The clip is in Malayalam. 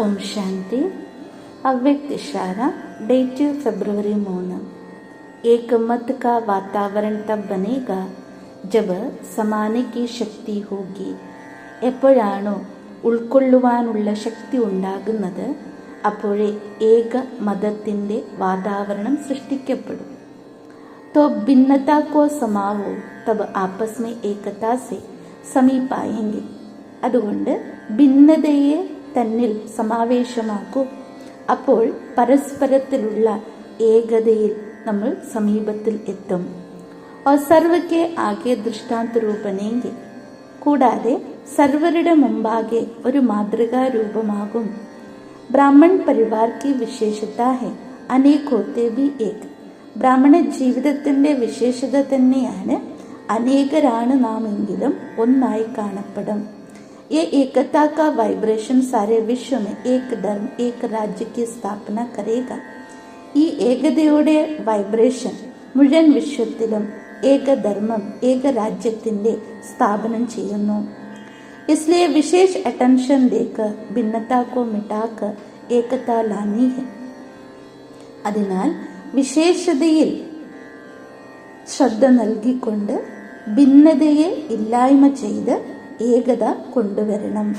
ओम शांति अव्यक्त इशारा डेट फरवरी മൂന്ന് एक मत का वातावरण तब बनेगा जब സമാന की ശക്തി होगी എപ്പോഴാണോ ഉൾക്കൊള്ളുവാനുള്ള ശക്തി ഉണ്ടാകുന്നത് അപ്പോഴേ ഏക മതത്തിൻ്റെ വാതാവരണം സൃഷ്ടിക്കപ്പെടും तो भिन्नता को समावो तब आपस में एकता से സമീപായെങ്കിൽ അതുകൊണ്ട് ഭിന്നതയെ തന്നിൽ സമാവേശമാക്കൂ അപ്പോൾ പരസ്പരത്തിലുള്ള ഏകതയിൽ നമ്മൾ സമീപത്തിൽ എത്തും और सर्व के ആകെ ദൃഷ്ടാന്ത രൂപനെങ്കിൽ കൂടാതെ സർവരുടെ മുമ്പാകെ ഒരു മാതൃകാ രൂപമാകും ബ്രാഹ്മൺ പരിവാർ की വിശേഷത है അനേക് ഹോത്തെ ബി ഏക് ബ്രാഹ്മണ ജീവിതത്തിന്റെ വിശേഷത തന്നെയാണ് അനേകരാണ് നാം എങ്കിലും ഒന്നായി കാണപ്പെടും ये एकता का वाइब्रेशन सारे विश्व में एक धर्म एक राज्य की स्थापना करेगा ഈ ഏകതയുടെ വൈബ്രേഷൻ മുഴുവൻ വിശ്വത്തിലും ഏകധർമ്മം ഏകരാജ്യത്തിന്റെ സ്ഥാപനം ചെയ്യുന്നു इसलिए विशेष अटेंशन देकर भिन्नता को मिटाकर एकता लानी है അതിനാൽ വിശേഷതയിൽ ശ്രദ്ധ നൽകിക്കൊണ്ട് ഭിന്നതയെ ഇല്ലായ്മ ചെയ്ത് ഏകത കൊണ്ടുവരണം.